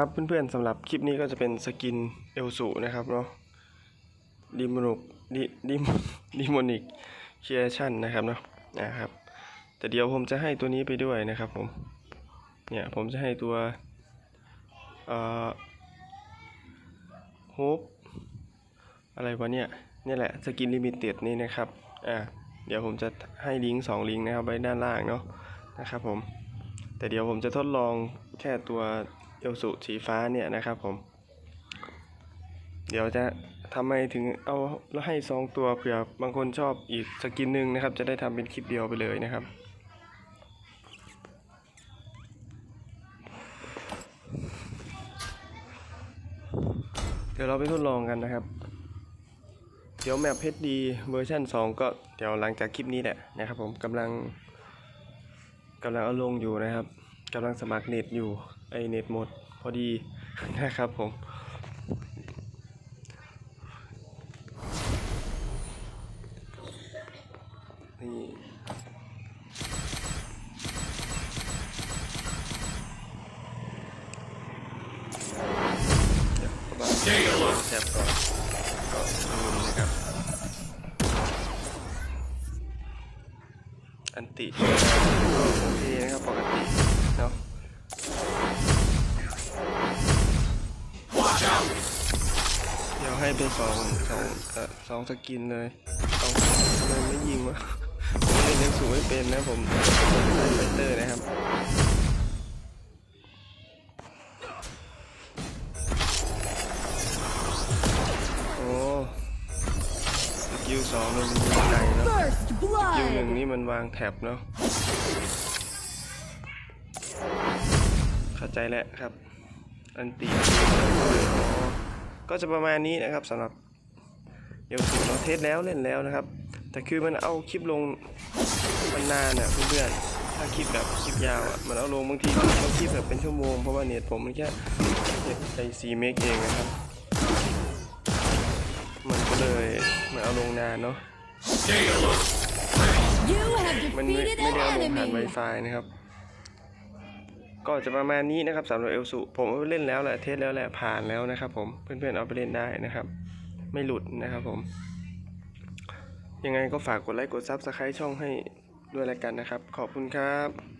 ครับเพื่อนๆสำหรับคลิปนี้ก็จะเป็นสกินเอลสูนะครับเนาะดิมโนกดิดิมดิมอนิกเคียชั่นนะครับเนาะนะครับ แต่เดี๋ยวผมจะให้ตัวนี้ไปด้วยนะครับผมเนี่ยผมจะให้ตัวเอ่อโฮปอะไรวะเนี่ยเนี่ยแหละสกินลิมิเต็ดนี่นะครับอ่าเดี๋ยวผมจะให้ลิงก์สองลิงก์นะครับไว้ด้านล่างเนาะนะครับผมแต่เดี๋ยวผมจะทดลองแค่ตัว เอลสุสีฟ้าเนี่ยนะครับผม เดี๋ยวจะทำไมถึงเอาแล้วให้สองตัวเผื่อบางคนชอบอีกสกินหนึ่งนะครับ จะได้ทำเป็นคลิปเดียวไปเลยนะครับเดี๋ยวเราไปทดลองกันนะครับ เดี๋ยวแมป HD เวอร์ชัน2 ก็เดี๋ยวหลังจากคลิปนี้แหละนะครับผมกำลังกำลังเอาลงอยู่นะครับกำลังสมัครเน็ตอยู่ ไอเน็ตหมดพอดีนะครับผมนี่แท็บก่อนนะครับอันติโอเค ให้เป็นสองสองเอ่อสองสกินเลยเอาทำไมไม่ยิงวะผมเล่นเล่นสูไม่เป็นนะผมผมใส่ไฟเตอร์นะครับโอ้สกิลสองมันยิงไกลเนาะ First คิวหนึ่งนี่มันวางแท็บเนาะเข้าใจแล้วครับ อันตี ก็จะประมาณนี้นะครับสำหรับเดี๋ยวสิเราเทสแล้วเล่นแล้วนะครับ แต่คือมันเอาคลิปลงมันนานอะเพื่อนๆถ้าคลิปแบบคลิปยาวอะมันเอาลงบางทีบางคลิปแบบเป็นชั่วโมงเพราะว่าเน็ตผมมันแค่เน็ตไอซีเมกเองนะครับ มันก็เลยมันเอาลงนานเนาะ You have มันไม่ defeated ไม่ได้เอา an ลงผ่าน enemy. Wi-Fi นะครับ ก็จะประมาณนี้นะครับสำหรับเอลสุผมเล่นแล้วแหละเทสแล้วแหละผ่านแล้วนะครับ ผมเพื่อนๆเอาไปเล่นได้นะครับ ไม่หลุดนะครับผม ยังไงก็ฝากกดไลค์กดซับสไครต์ช่องให้ด้วยแล้วกันนะครับ ขอบคุณครับ